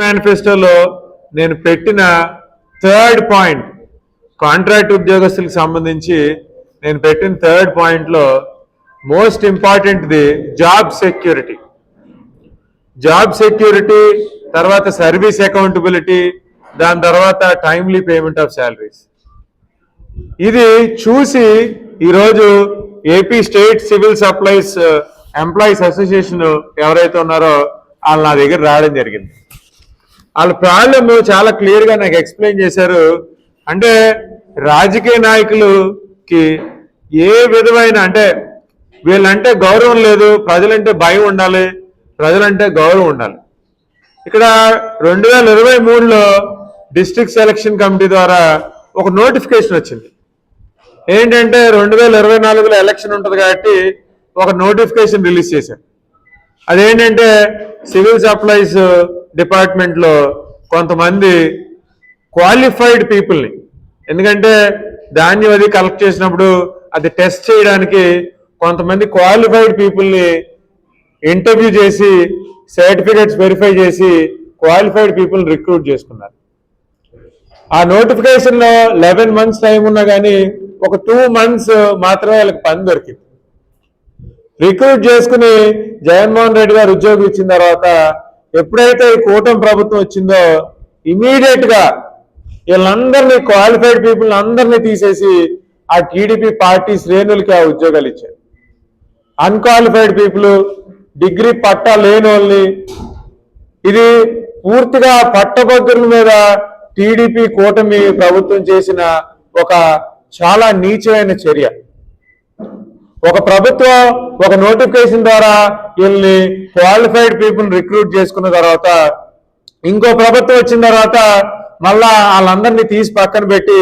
మేనిఫెస్టోలో నేను పెట్టిన థర్డ్ పాయింట్ కాంట్రాక్ట్ ఉద్యోగస్తులకు సంబంధించి నేను పెట్టిన థర్డ్ పాయింట్లో మోస్ట్ ఇంపార్టెంట్ది జాబ్ సెక్యూరిటీ. జాబ్ సెక్యూరిటీ తర్వాత సర్వీస్ అకౌంటబిలిటీ దాని తర్వాత టైమ్లీ పేమెంట్ ఆఫ్ శాలరీస్ ఇది చూసి ఈరోజు AP state civil supplies employees association ఎవరైతే ఉన్నారో వాళ్ళు నా దగ్గర రావడం జరిగింది. వాళ్ళ ప్రాబ్లమ్ చాలా క్లియర్గా నాకు ఎక్స్ప్లెయిన్ చేశారు. అంటే రాజకీయ నాయకులకి ఏ విధమైన అంటే వీళ్ళంటే గౌరవం లేదు ప్రజలంటే భయం ఉండాలి ప్రజలంటే గౌరవం ఉండాలి. ఇక్కడ రెండు వేల ఇరవై మూడులో డిస్టిక్ సెలక్షన్ కమిటీ ద్వారా ఒక నోటిఫికేషన్ వచ్చింది. ఏంటంటే రెండు వేల ఇరవై నాలుగులో ఎలక్షన్ ఉంటుంది కాబట్టి ఒక నోటిఫికేషన్ రిలీజ్ చేశారు. అదేంటంటే సివిల్ సప్లైస్ డిపార్ట్మెంట్లో కొంతమంది క్వాలిఫైడ్ పీపుల్ని. ఎందుకంటే ధాన్యం అది కలెక్ట్ చేసినప్పుడు అది టెస్ట్ చేయడానికి కొంతమంది క్వాలిఫైడ్ పీపుల్ని ఇంటర్వ్యూ చేసి సర్టిఫికెట్స్ వెరిఫై చేసి క్వాలిఫైడ్ పీపుల్ రిక్రూట్ చేసుకున్నారు. ఆ నోటిఫికేషన్లో లెవెన్ మంత్స్ టైం ఉన్నా కానీ ఒక టూ మంత్స్ మాత్రమే వాళ్ళకి పని దొరికింది. రిక్రూట్ చేసుకుని జగన్మోహన్ రెడ్డి గారు ఉద్యోగం ఇచ్చిన తర్వాత ఎప్పుడైతే ఈ కూటమి ప్రభుత్వం వచ్చిందో ఇమీడియట్గా వీళ్ళందరినీ క్వాలిఫైడ్ పీపుల్ అందరినీ తీసేసి ఆ టీడీపీ పార్టీ శ్రేణులకి ఆ ఉద్యోగాలు ఇచ్చారు. అన్క్వాలిఫైడ్ పీపుల్ డిగ్రీ పట్టా లేని వాళ్ళని ఇది పూర్తిగా పట్టభద్రుల మీద టీడీపీ కూటమి ప్రభుత్వం చేసిన ఒక చాలా నీచమైన చర్య. ఒక ప్రభుత్వం ఒక నోటిఫికేషన్ ద్వారా వీళ్ళని క్వాలిఫైడ్ పీపుల్ రిక్రూట్ చేసుకున్న తర్వాత ఇంకో ప్రభుత్వం వచ్చిన తర్వాత మళ్ళా వాళ్ళందరినీ తీసి పక్కన పెట్టి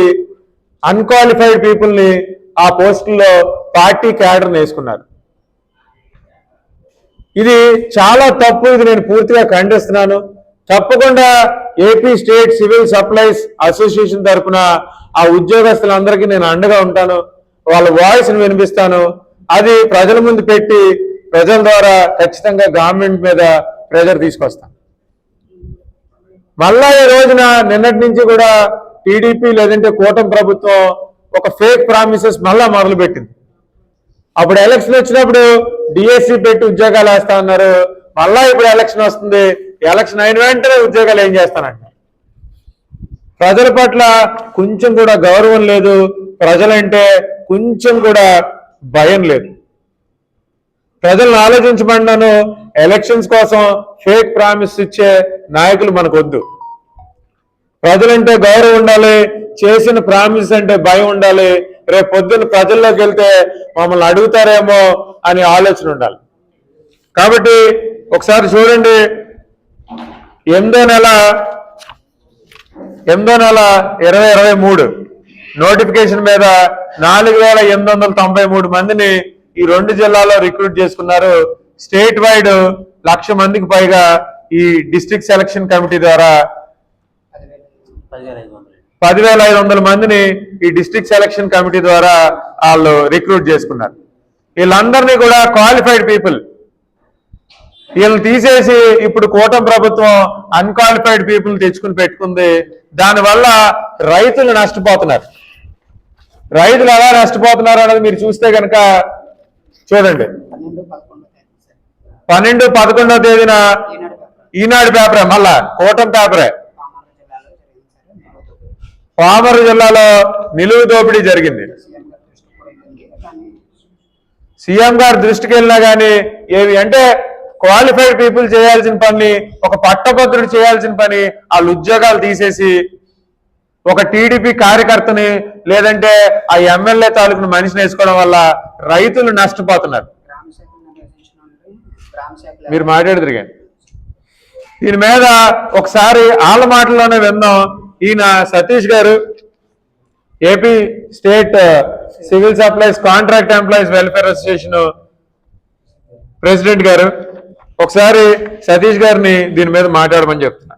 అన్క్వాలిఫైడ్ పీపుల్ని ఆ పోస్టుల్లో పార్టీ క్యాడర్ వేసుకున్నారు. ఇది చాలా తప్పు ఇది నేను పూర్తిగా ఖండిస్తున్నాను. తప్పకుండా AP state civil supplies association తరఫున ఆ ఉద్యోగస్తులందరికీ నేను అండగా ఉంటాను. వాళ్ళ వాయిస్ని వినిపిస్తాను. అది ప్రజల ముందు పెట్టి ప్రజల ద్వారా ఖచ్చితంగా గవర్నమెంట్ మీద ప్రెజర్ తీసుకొస్తాను మళ్ళా ఈ రోజున నిన్నటి నుంచి కూడా టీడీపీ లేదంటే కూటమి ప్రభుత్వం ఒక ఫేక్ ప్రామిసెస్ మళ్ళా మొదలు పెట్టింది. అప్పుడు ఎలక్షన్ వచ్చినప్పుడు డిఎస్సి పెట్టి ఉద్యోగాలు వేస్తా ఉన్నారు మళ్ళా ఇప్పుడు ఎలక్షన్ వస్తుంది. ఎలక్షన్ అయిన వెంటనే ఉద్యోగాలు ఏం చేస్తానంట. ప్రజల పట్ల కొంచెం కూడా గౌరవం లేదు. ప్రజలంటే కొంచెం కూడా భయం లేదు. ప్రజలను ఆలోచించమన్నాను ఎలక్షన్స్ కోసం ఫేక్ ప్రామిస్ ఇచ్చే నాయకులు మనకు వద్దు ప్రజలంటే గౌరవం ఉండాలి చేసిన ప్రామిస్ అంటే భయం ఉండాలి రేపు పొద్దున్న ప్రజల్లోకి వెళ్తే మమ్మల్ని అడుగుతారేమో అని ఆలోచన ఉండాలి. కాబట్టి ఒకసారి చూడండి ఎనిమిదో నెల ఎనిమిదో నెల ఇరవై ఇరవై మూడు. నోటిఫికేషన్ మీద నాలుగు వేల ఎనిమిది వందల తొంభై మూడు మందిని ఈ రెండు జిల్లాలో రిక్రూట్ చేసుకున్నారు. స్టేట్ వైడ్ లక్ష మందికి పైగా ఈ డిస్ట్రిక్ట్ సెలక్షన్ కమిటీ ద్వారా పదివేల ఐదు వందలు. మందిని ఈ డిస్ట్రిక్ట్ సెలక్షన్ కమిటీ ద్వారా వాళ్ళు రిక్రూట్ చేసుకున్నారు. వీళ్ళందరినీ కూడా క్వాలిఫైడ్ పీపుల్. వీళ్ళని తీసేసి ఇప్పుడు కూటమి ప్రభుత్వం అన్క్వాలిఫైడ్ పీపుల్ తెచ్చుకుని పెట్టుకుంది. దానివల్ల రైతులు నష్టపోతున్నారు. రైతులు ఎలా నష్టపోతున్నారు అనేది మీరు చూస్తే కనుక చూడండి. పన్నెండు పదకొండవ తేదీన ఈనాడు పేపరే మళ్ళా కోటం పేపరే. పామర జిల్లాలో పామరు జిల్లాలో నిలువు దోపిడీ జరిగింది. సీఎం గారు దృష్టికి కానీ వెళ్ళినా కానీ ఏవి అంటే క్వాలిఫైడ్ పీపుల్ చేయాల్సిన పని ఒక పట్టభద్రుడు చేయాల్సిన పని వాళ్ళు ఉద్యోగాలు తీసేసి ఒక టీడీపీ కార్యకర్తని లేదంటే ఆ ఎమ్మెల్యే తాలూకుని మనిషిని వేసుకోవడం వల్ల రైతులు నష్టపోతున్నారు. మీరు మాట్లాడుతురు దీని మీద ఒకసారి వాళ్ళ మాటల్లోనే విందాం. ఈయన Satish garu AP state uh, civil supplies contract employees welfare association president garu ఒకసారి సతీష్ గారిని దీని మీద మాట్లాడమని చెప్తున్నారు